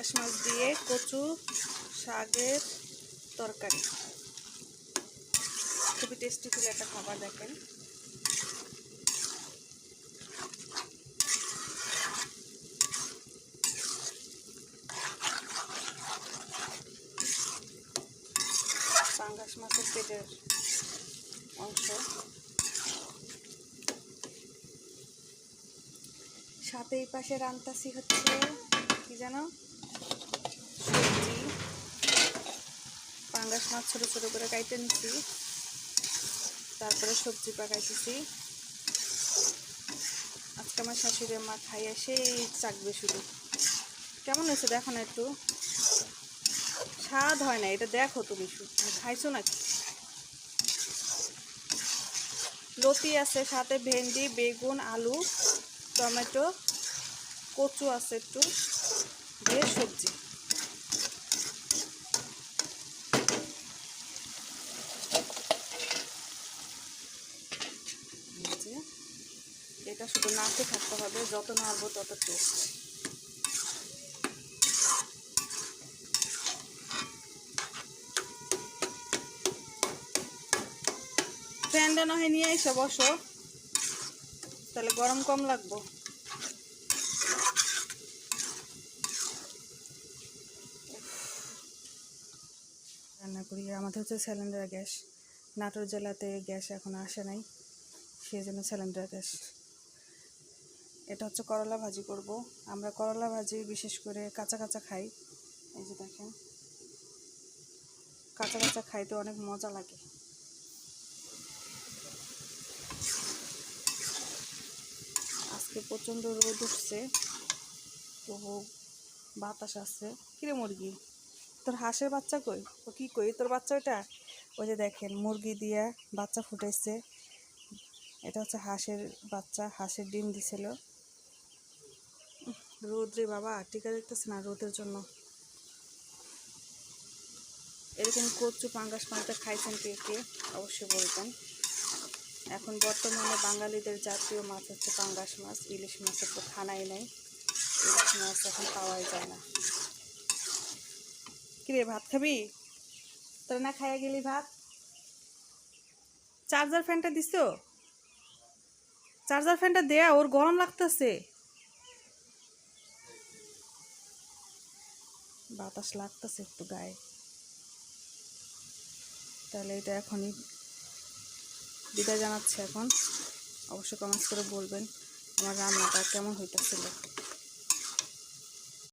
পাঙ্গাস মাছ দিয়ে কচু, শাকের তরকারি। খুবই টেস্টি ছিল একটা খাবার, দেখেন। পাঙ্গাস মাছের পেটের অংশ। সাথে এই পাশে রান্তাসি হচ্ছে, কি জানো সবজি পাঙ্গাস মাছ ছোটো ছোটো করে কাইটে নিচ্ছি তারপরে সবজি পাকাইতেছি। আজকে আমার শাশুড়ি মা খাইয়া সেই চাকবে শুধু। কেমন হয়েছে দেখো না একটু? স্বাদ হয় না, এটা দেখো তুমি খাইছো নাকি? লতি আছে, সাথে ভেন্ডি, বেগুন, আলু, টমেটো, কচু আছে একটু। দিয়ে সবজি এই যে, এটা শুধু নাড়তে থাকতে হবে, যত নাড়বো তত টেস্ট ফ্যানটা নহে নিয়ে এসে বসো। তাহলে গরম কম লাগবো। রান্না করি। আমাদের হচ্ছে সিলিন্ডার গ্যাস। নাটোর জেলাতে গ্যাস এখন আসে নাই। সেই জন্য সিলিন্ডার গ্যাস। এটা হচ্ছে করলা ভাজি করব। আমরা করলা ভাজি বিশেষ করে কাঁচা কাঁচা খাই। এই যে দেখেন। কাঁচা কাঁচা খাইতে অনেক মজা লাগে। আজকে প্রচণ্ড রোদ উঠছে। তবু বাতাস আছে। কিরে মুরগি? তোর হাঁসের বাচ্চা কই? ও কি কই? তোর বাচ্চা ওটা ওই যে দেখেন, মুরগি দিয়ে বাচ্চা ফুটেছে এটা হচ্ছে হাঁসের বাচ্চা, হাঁসের ডিম দিছিল। রোদ রে বাবা টিকা দেখতেছে না রোদের জন্য। এরকম কচু পাঙ্গাস মাছটা খাইছেন কে কে, অবশ্যই বলবেন। এখন বর্তমানে বাঙালিদের জাতীয় মাছ হচ্ছে পাঙ্গাস মাছ, ইলিশ মাছের তো খানাই নেই, ইলিশ মাছ এখন পাওয়াই যায় না। কিরে ভাত খাবি? তোরা না খাইয়া গেলি ভাত? চার্জার ফ্যানটা দিস চার্জার ফ্যানটা দেয়া, ওর গরম লাগতেছে। বাতাস লাগতেছে একটু গায়ে। তাহলে এটা এখনই বিদায় জানাচ্ছে এখন। অবশ্যই কমেন্টস করে বলবেন আমার রান্নাটা কেমন হইতেছিল।